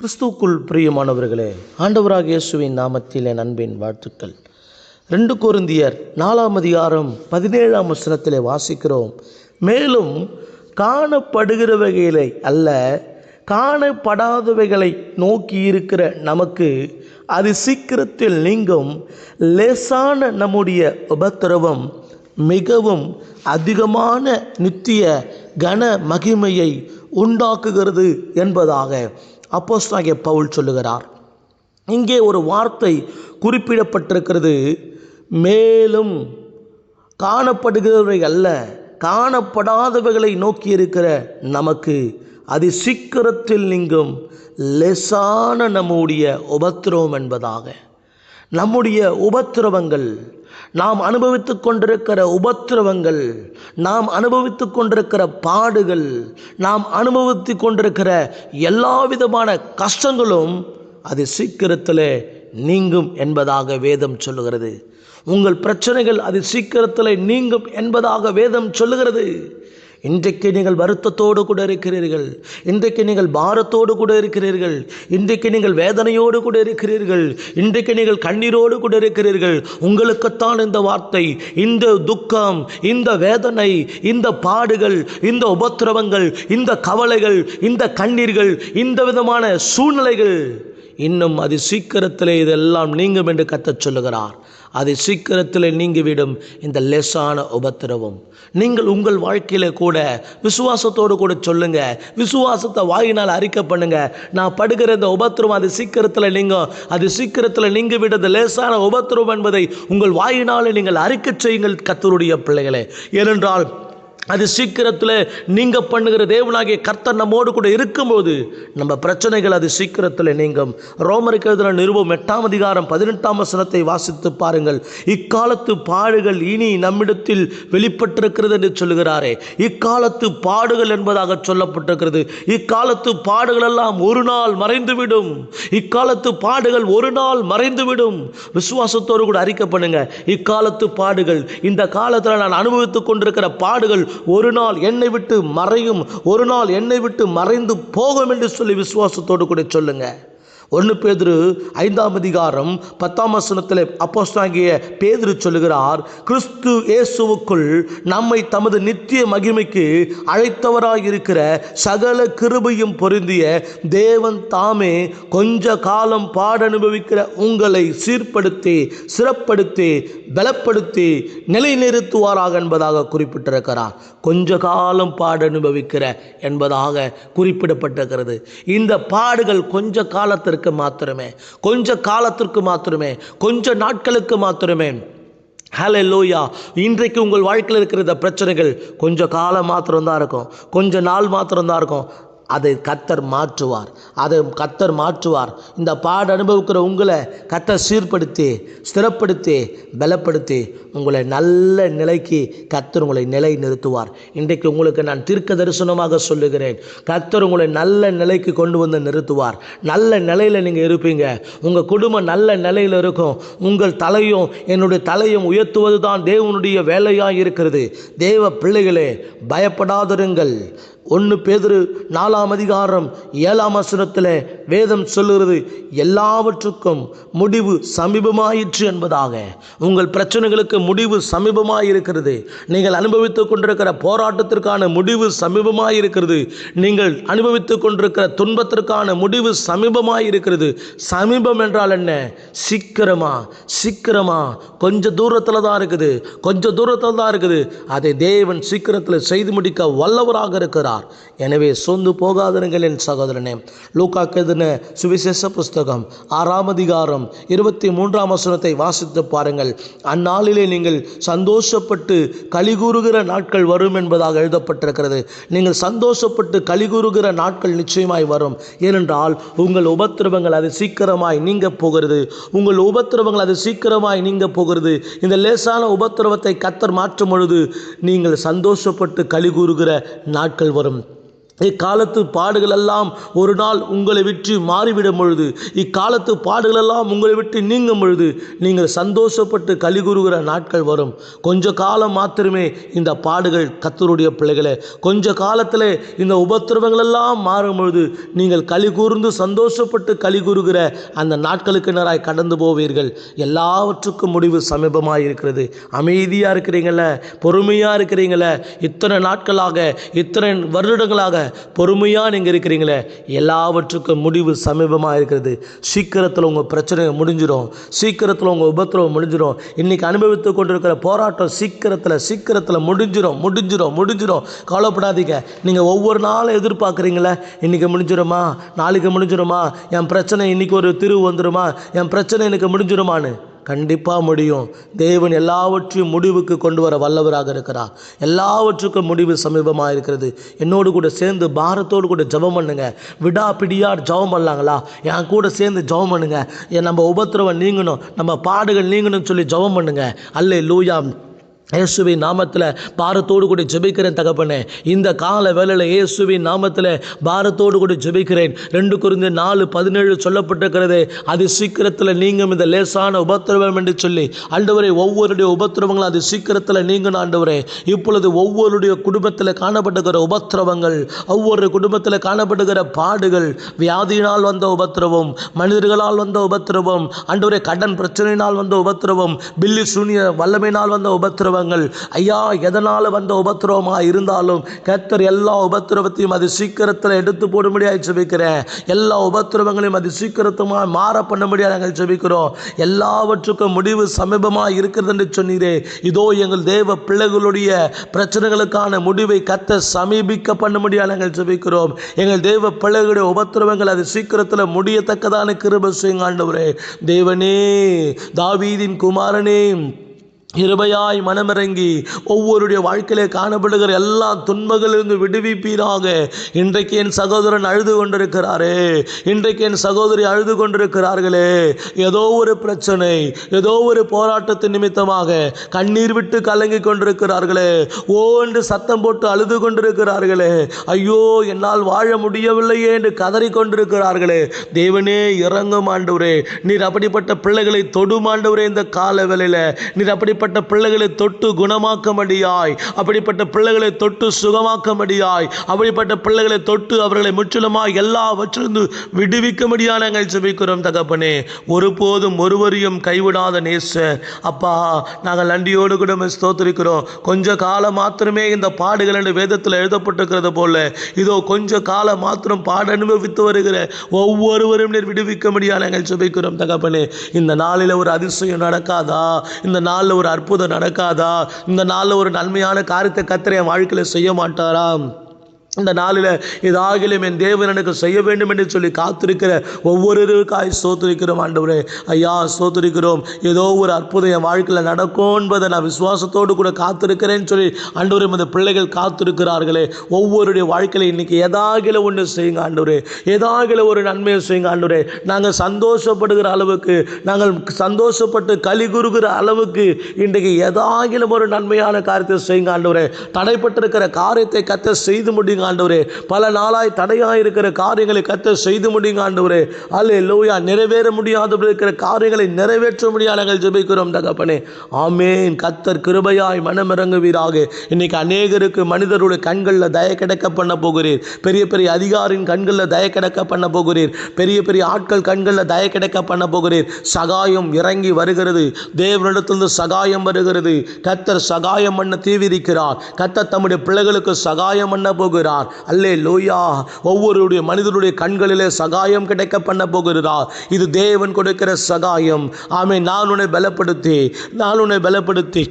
கிறிஸ்துவுக்குள் பிரியமானவர்களே ஆண்டவராக இயேசுவின் நாமத்தில் என் அன்பின் வாழ்த்துக்கள். ரெண்டு கோருந்தியர் நாலாம் அதிகாரம் பதினேழாம் வசனத்திலே வாசிக்கிறோம். மேலும் காணப்படுகிறவைகளை அல்ல காணப்படாதவைகளை நோக்கி இருக்கிற நமக்கு அது சீக்கிரத்தில் நீங்கும். லேசான நம்முடைய உபத்திரவம் மிகவும் அதிகமான நித்திய கன மகிமையை உண்டாக்குகிறது என்பதாக அப்போஸ்தலனாகிய பவுல் சொல்லுகிறார். இங்கே ஒரு வார்த்தை குறிப்பிடப்பட்டிருக்கிறது. மேலும் காணப்படுகிறவை அல்ல காணப்படாதவைகளை நோக்கி இருக்கிற நமக்கு அது சீக்கிரத்தில் நீங்கும் லேசான நம்முடைய உபத்திரவம் என்பதாக. நம்முடைய உபத்திரவங்கள் நாம் அனுபவித்து கொண்டிருக்கிற உபத்திரவங்கள் நாம் அனுபவித்து கொண்டிருக்கிற பாடுகள் நாம் அனுபவித்து கொண்டிருக்கிற எல்லா விதமான கஷ்டங்களும் அது சீக்கிரத்தில் நீங்கும் என்பதாக வேதம் சொல்லுகிறது. உங்கள் பிரச்சனைகள் அது சீக்கிரத்தில் நீங்கும் என்பதாக வேதம் சொல்லுகிறது. இன்றைக்கு நீங்கள் வருத்தத்தோடு கூட இருக்கிறீர்கள். இன்றைக்கு நீங்கள் பாரத்தோடு கூட இருக்கிறீர்கள். இன்றைக்கு நீங்கள் வேதனையோடு கூட இருக்கிறீர்கள். இன்றைக்கு நீங்கள் கண்ணீரோடு கூட இருக்கிறீர்கள். உங்களுக்குத்தான் இந்த வார்த்தை இந்த துக்கம் இந்த வேதனை இந்த பாடுகள் இந்த உபத்திரவங்கள் இந்த கவலைகள் இந்த கண்ணீர்கள் இந்த விதமான சூழ்நிலைகள் இன்னும் அது சீக்கிரத்திலே இதெல்லாம் நீங்கும் என்று கத்தச் சொல்லுகிறார். அது சீக்கிரத்தில் நீங்கிவிடும் இந்த லேசான உபத்திரவம். நீங்கள் உங்கள் வாழ்க்கையில் கூட விசுவாசத்தோடு கூட சொல்லுங்க. விசுவாசத்தை வாயினால் அறிக்கை பண்ணுங்க. நான் படுகிற இந்த உபத்திரவம் அது சீக்கிரத்தில் நீங்கும். அது சீக்கிரத்தில் நீங்கி விடுறது லேசான உபத்திரவம் என்பதை உங்கள் வாயினால் நீங்கள் அறிக்கை செய்யுங்கள் கத்தருடைய பிள்ளைகளே. ஏனென்றால் அது சீக்கிரத்தில் நீங்கள் பண்ணுகிற தேவனாகிய கர்த்தர் நம்மோடு கூட இருக்கும்போது நம்ம பிரச்சனைகள் அது சீக்கிரத்தில் நீங்கும். ரோமருக்கு எழுதின நிருபம் எட்டாம் அதிகாரம் பதினெட்டாம் வசனத்தை வாசித்து பாருங்கள். இக்காலத்து பாடுகள் இனி நம்மிடத்தில் வெளிப்பட்டிருக்கிறது என்று சொல்லுகிறாரே. இக்காலத்து பாடுகள் என்பதாக சொல்லப்பட்டிருக்கிறது. இக்காலத்து பாடுகள் எல்லாம் ஒரு நாள் மறைந்துவிடும். இக்காலத்து பாடுகள் ஒரு நாள் மறைந்துவிடும். விசுவாசத்தோடு கூட அறிக்கை பண்ணுங்க. இக்காலத்து பாடுகள் இந்த காலத்தில் நான் அனுபவித்துக் கொண்டிருக்கிற பாடுகள் ஒரு நாள் என்னை விட்டு மறையும் ஒரு நாள் என்னை விட்டு மறைந்து போகும் என்று சொல்லி விசுவாசத்தோடு கூட சொல்லுங்கள் ஒன்று பேதுரு ஐந்தாம் அதிகாரம் பத்தாம் வசனத்தில் அப்போஸ்தாகிய பேதுரு சொல்லுகிறார் கிறிஸ்து இயேசுவுக்குள் நம்மை தமது நித்திய மகிமைக்கு அழைத்தவராயிருக்கிற சகல கிருபையும் பொருந்திய தேவன் தாமே கொஞ்ச காலம் பாட அனுபவிக்கிற உங்களை சீர்படுத்தி சிறப்படுத்தி பலப்படுத்தி நிலைநிறுத்துவாராக என்பதாக குறிப்பிட்டிருக்கிறார். கொஞ்ச காலம் பாட அனுபவிக்கிற என்பதாக குறிப்பிடப்பட்டிருக்கிறது. இந்த பாடுகள் கொஞ்ச காலத்திற்கு மாத்திரமே கொஞ்ச காலத்திற்கு மாத்திரமே கொஞ்ச நாட்களுக்கு மாத்திரமே. ஹலே லோயா இன்றைக்கு உங்கள் வாழ்க்கையில் இருக்கிற பிரச்சனைகள் கொஞ்சம் காலம் மாத்திரம்தான் இருக்கும். கொஞ்ச நாள் மாத்திரம்தான் இருக்கும். அதை கத்தர் மாற்றுவார். அதை கத்தர் மாற்றுவார். இந்த பாடு அனுபவிக்கிற உங்களை கத்தர் சீர்படுத்தி ஸ்திரப்படுத்தி பலப்படுத்தி உங்களை நல்ல நிலைக்கு கத்தர் உங்களை நிலை நிறுத்துவார். இன்றைக்கு உங்களுக்கு நான் தீர்க்க தரிசனமாக சொல்லுகிறேன். கத்தர் உங்களை நல்ல நிலைக்கு கொண்டு வந்து நிறுத்துவார். நல்ல நிலையில் நீங்கள் இருப்பீங்க. உங்கள் குடும்பம் நல்ல நிலையில் இருக்கும். உங்கள் தலையும் என்னுடைய தலையும் உயர்த்துவது தான் தேவனுடைய வேலையாக இருக்கிறது. தேவ பிள்ளைகளே பயப்படாதிருங்கள். ஒன்று பேதுரு நாலாம் அதிகாரம் ஏழாம் வசனத்தில் வேதம் சொல்லுகிறது எல்லாவற்றுக்கும் முடிவு சமீபமாயிற்று என்பதாக. உங்கள் பிரச்சனைகளுக்கு முடிவு சமீபமாக இருக்கிறது நீங்கள் அனுபவித்துக் கொண்டிருக்கிற போராட்டத்திற்கான முடிவு சமீபமாக இருக்கிறது நீங்கள் அனுபவித்துக் கொண்டிருக்கிற துன்பத்திற்கான முடிவு சமீபமாக இருக்கிறது சமீபம் என்றால் என்ன? சீக்கிரமா சீக்கிரமா. கொஞ்சம் தூரத்தில் தான் இருக்குது. கொஞ்சம் தூரத்தில் தான் இருக்குது. அதை தேவன் சீக்கிரத்தில் செய்து முடிக்க வல்லவராக இருக்கிறார். இருக்கிறார் எனவே சொந்து போகாதிருங்கள் என் சகோதரனே. லூக்கா கெதின சுவிசேஷ புஸ்தகம் ஆறாம் அதிகாரம் இருபத்தி மூன்றாம் வசனத்தை வாசித்து பாருங்கள். அந்நாளிலே நீங்கள் சந்தோஷப்பட்டு கலிகூறுகிற நாட்கள் வரும் என்பதாக எழுதப்பட்டிருக்கிறது. நீங்கள் சந்தோஷப்பட்டு கலிகூறுகிற நாட்கள் நிச்சயமாய் வரும். ஏனென்றால் உங்கள் உபத்திரவங்கள் அது சீக்கிரமாய் நீங்க போகிறது. உங்கள் உபத்திரவங்கள் அது சீக்கிரமாய் நீங்க போகிறது. இந்த லேசான உபத்திரவத்தை கத்தர் மாற்றும் பொழுது நீங்கள் சந்தோஷப்பட்டு கலிகூறுகிற நாட்கள் வரும். umarım இக்காலத்து பாடுகளெல்லாம் ஒரு நாள் உங்களை விட்டு மாறிவிடும் பொழுது இக்காலத்து பாடுகளெல்லாம் உங்களை விட்டு நீங்கும் பொழுது நீங்கள் சந்தோஷப்பட்டு கலிகுறுகிற நாட்கள் வரும். கொஞ்ச காலம் மாத்திரமே இந்த பாடுகள் கத்தருடைய பிள்ளைகளை கொஞ்ச காலத்தில் இந்த உபத்திரவங்களெல்லாம் மாறும் பொழுது நீங்கள் களி கூர்ந்து சந்தோஷப்பட்டு களி கூறுகிற அந்த நாட்களுக்கு நேராய் கடந்து போவீர்கள். எல்லாவற்றுக்கும் முடிவு சமீபமாக இருக்கிறது அமைதியாக இருக்கிறீங்கள பொறுமையாக இருக்கிறீங்கள இத்தனை நாட்களாக இத்தனை வருடங்களாக பொறுமையாக நீங்கள் இருக்கிறீங்களே எல்லாவற்றுக்கும் முடிவு சமீபமாக இருக்கிறது. சீக்கிரத்தில் உங்கள் பிரச்சனை முடிஞ்சிடும் சீக்கிரத்தில் உங்கள் உபத்திரவம் முடிஞ்சிடும் இன்றைக்கி அனுபவித்து கொண்டிருக்கிற போராட்டம் சீக்கிரத்தில் சீக்கிரத்தில் முடிஞ்சிடும் முடிஞ்சிடும் முடிஞ்சிடும் கவலைப்படாதீங்க. நீங்கள் ஒவ்வொரு நாளும் எதிர்பார்க்குறீங்களே இன்றைக்கி முடிஞ்சிடுமா நாளைக்கு முடிஞ்சிடுமா என் பிரச்சனை இன்றைக்கி ஒரு திருவு வந்துடுமா என் பிரச்சனை எனக்கு முடிஞ்சிடுமான்னு கண்டிப்பாக முடியும். தேவன் எல்லாவற்றையும் முடிவுக்கு கொண்டு வர வல்லவராக இருக்கிறார். எல்லாவற்றுக்கும் முடிவு சமீபமாக இருக்கிறது. என்னோடு கூட சேர்ந்து பாரத்தோடு கூட ஜெபம் பண்ணுங்க. விடா பிடியார் ஜெபம் பண்ணலாங்களா என் கூட சேர்ந்து ஜெபம் பண்ணுங்க. என் நம்ம உபத்திரவம் நீங்கணும். நம்ம பாடுகள் நீங்கணும்னு சொல்லி ஜெபம் பண்ணுங்க. அல்ல லூயா இயேசுவின் நாமத்தில் பாரத்தோடு கூட ஜெபிக்கிறேன் தகப்பனே. இந்த கால வேலையில் இயேசுவின் நாமத்தில் பாரத்தோடு கூட ஜெபிக்கிறேன். ரெண்டு குறிந்து நாலு பதினேழு சொல்லப்பட்டிருக்கிறது. அது சீக்கிரத்தில் நீங்கும். இந்த லேசான உபத்திரவம் என்று சொல்லி ஆண்டவரை ஒவ்வொருடைய உபத்திரவங்களும் அது சீக்கிரத்தில் நீங்கணும் ஆண்டவரே. இப்பொழுது ஒவ்வொருடைய குடும்பத்தில் காணப்பட்டுக்கிற உபத்திரவங்கள் ஒவ்வொரு குடும்பத்தில் காணப்படுகிற பாடுகள் வியாதியினால் வந்த உபத்திரவம் மனிதர்களால் வந்த உபத்திரவம் ஆண்டவரை கடன் பிரச்சனையினால் வந்த உபத்திரவம் பில்லி சூனிய வல்லமையினால் வந்த உபத்திரவம் உபத்திரவங்கள் ஐயா எதனால் வந்த உபத்திரவமாக இருந்தாலும் கத்தர் எல்லா உபத்திரவத்தையும் அது சீக்கிரத்தில் எடுத்து போட முடியாது ஜெபிக்கிறேன் எல்லா உபத்திரவங்களையும் அது சீக்கிரத்தமாக மாற பண்ண முடியாது நாங்கள் ஜெபிக்கிறோம் எல்லாவற்றுக்கும் முடிவு சமீபமாக இருக்கிறது என்று சொன்னீரே. இதோ எங்கள் தேவ பிள்ளைகளுடைய பிரச்சனைகளுக்கான முடிவை கத்த சமீபிக்க பண்ண முடியாது நாங்கள் ஜெபிக்கிறோம் எங்கள் தேவ பிள்ளைகளுடைய உபத்திரவங்கள் அது சீக்கிரத்தில் முடியத்தக்கதான கிருப செய்யுங்க ஆண்டவரே. தேவனே தாவீதின் குமாரனே இருபையாய் மனமிறங்கி ஒவ்வொருடைய வாழ்க்கையிலே காணப்படுகிற எல்லா துன்பங்களிலிருந்து விடுவிப்பீராக. இன்றைக்கு என் சகோதரன் அழுது கொண்டிருக்கிறாரே. இன்றைக்கு என் சகோதரி அழுது கொண்டிருக்கிறார்களே. ஏதோ ஒரு பிரச்சனை ஏதோ ஒரு போராட்டத்தின் நிமித்தமாக கண்ணீர் விட்டு கலங்கி கொண்டிருக்கிறார்களே. ஓ என்று சத்தம் போட்டு அழுது கொண்டிருக்கிறார்களே. ஐயோ என்னால் வாழ முடியவில்லையே என்று கதறி கொண்டிருக்கிறார்களே. தேவனே இறங்கும் ஆண்டவரே. நீர் அப்படிப்பட்ட பிள்ளைகளை தொடும் ஆண்டவரே இந்த கால வேலையில் நீர் அப்படிப்பட்ட பிள்ளைகளை தொட்டு குணமாக்கும்படியாய் அப்படிப்பட்ட பிள்ளைகளை தொட்டு சுகமாக்கும்படியாய் அப்படிப்பட்ட பிள்ளைகளை தொட்டு அவர்களை முற்றிலுமாய் எல்லாவற்றிலிருந்து விடுவிக்கும்படியாக நாங்கள் செபிக்கிறோம் தகப்பனே. ஒருபோதும் ஒருவரையும் கைவிடாத நேசர் அப்பா நாங்கள் நன்றியோடு கூட ஸ்தோத்திருக்கிறோம். கொஞ்ச காலம் மாத்திரமே இந்த பாடுகள் என்று வேதத்தில் எழுதப்பட்டிருக்கிறது போல. இதோ கொஞ்ச காலம் மாத்திரம் பாட அனுபவித்து வருகிற ஒவ்வொருவரும் நீர் விடுவிக்கும்படியாக நாங்கள் ஜெபிக்கிறோம் தகப்பனே. இந்த நாளில் ஒரு அதிசயம் நடக்காதா? இந்த நாளில் ஒரு அற்புதம் நடக்காதா? இந்த நாளில் ஒரு நன்மையான காரியத்தை கத்திர என் வாழ்க்கையில் செய்ய மாட்டாரா? இந்த நாளில் இதாகிலும் என் தேவன் எனக்கு செய்ய வேண்டும் என்று சொல்லி காத்திருக்கிற ஒவ்வொருவருக்காய் சோத்திருக்கிறோம் ஆண்டவரே. ஐயா சோத்திருக்கிறோம் ஏதோ ஒரு அற்புதம் என் வாழ்க்கையில் நடக்கும் என்பதை நான் விசுவாசத்தோடு கூட காத்திருக்கிறேன்னு சொல்லி ஆண்டவரே இந்த பிள்ளைகள் காத்திருக்கிறார்களே. ஒவ்வொருடைய வாழ்க்கையில் இன்றைக்கி எதாகில ஒன்று செய்யுங்க ஆண்டவரே. எதாகில ஒரு நன்மையை செய்யுங்க ஆண்டவரே. நாங்கள் சந்தோஷப்படுகிற அளவுக்கு நாங்கள் சந்தோஷப்பட்டு களி குறுகிற அளவுக்கு இன்றைக்கு எதாகிலும் ஒரு நன்மையான காரியத்தை செய்யுங்க ஆண்டவரே. தடைப்பட்டிருக்கிற காரியத்தை கத்த செய்து முடியுங்க ஆண்டவரே. பல நாளாய் தடையாக இருக்கிற காரியங்களை கத்த செய்து முடியுங்க ஆண்டவரே. அல்லே லோயா நிறைவேற முடியாத இருக்கிற காரியங்களை நிறைவேற்ற முடியாது நாங்கள் ஜெபிக்கிறோம் தகப்பனே. ஆமேன். கத்தர் கிருபையாய் மனமிறங்குவீராக இன்னைக்கு அநேகருக்கு மனிதருடைய கண்களில் தய கிடக்க பண்ண போகிறீர். பெரிய பெரிய அதிகாரின் கண்களில் தய கிடக்க பண்ண போகிறீர். பெரிய பெரிய ஆட்கள் கண்களில் தய கிடக்க பண்ண போகிறீர். சகாயம் இறங்கி வருகிறது. தேவனிடத்திலிருந்து சகாயம் வருகிறது. கத்தர் சகாயம் பண்ண தீவிரிக்கிறார். கத்தர் தம்முடைய பிள்ளைகளுக்கு சகாயம் பண்ண போகிறார். அல்லே லோயா ஒவ்வொருடைய மனிதனுடைய கண்களிலே சகாயம் கிடைக்க பண்ண போகிறார் இது தேவன் கொடுக்கிற சகாயம். ஆமே நான் உன்னை பலப்படுத்தி நான் உன்னை பலப்படுத்தி.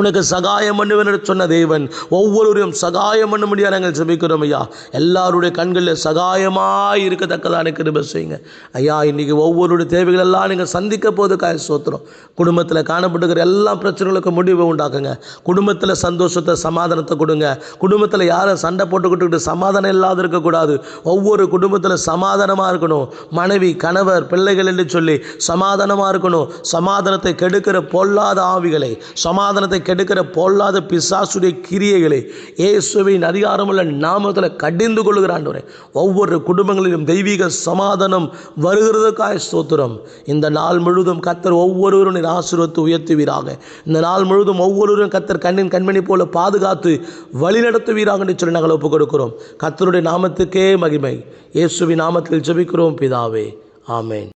உனக்கு சகாயம் பண்ணுவேன் என்று சொன்ன தேவன் ஒவ்வொருவரையும் சகாயம் பண்ண முடியாது நாங்கள் ஜெபிக்கிறோம் ஐயா. எல்லாருடைய கண்களில் சகாயமாக இருக்கத்தக்கதான கிருபை செய்யுங்க. ஐயா இன்றைக்கி ஒவ்வொருடைய தேவைகள் எல்லாம் நீங்கள் சந்திக்க போது காய சோத்திரம் குடும்பத்தில் காணப்படுகிற எல்லா பிரச்சனைகளுக்கும் முடிவை உண்டாக்குங்க. குடும்பத்தில் சந்தோஷத்தை சமாதானத்தை கொடுங்க. குடும்பத்தில் யாரும் சண்டை போட்டுக்கிட்டு சமாதானம் இல்லாத இருக்கக்கூடாது ஒவ்வொரு குடும்பத்தில் சமாதானமாக இருக்கணும். மனைவி கணவர் பிள்ளைகள் என்று சொல்லி சமாதானமாக இருக்கணும். சமாதானத்தை கெடுக்கிற பொல்லாத ஆவிகளை சமாதானத்தை கெடுக்கிற பொல்லாத பிசாசுடைய கிரியைகளை இயேசுவின் அதிகாரமுள்ள நாமத்தில் கடிந்து கொள்கிறாண்டவரே ஒவ்வொரு குடும்பங்களிலும் தெய்வீக சமாதானம் வருகிறதுக்காக ஸ்தோத்திரம். இந்த நாள் முழுதும் கத்தர் ஒவ்வொருவரும் நீர் உயர்த்துவீராக. இந்த நாள் முழுதும் ஒவ்வொருவரும் கத்தர் கண்ணின் கண்மணி போல பாதுகாத்து வழிநடத்துவீராக என்று சொல்லி நாங்கள் ஒப்புக் கொடுக்கிறோம் கத்தருடைய நாமத்துக்கே மகிமை. இயேசுவின் நாமத்தில் ஜெபிக்கிறோம் பிதாவே. ஆமேன்.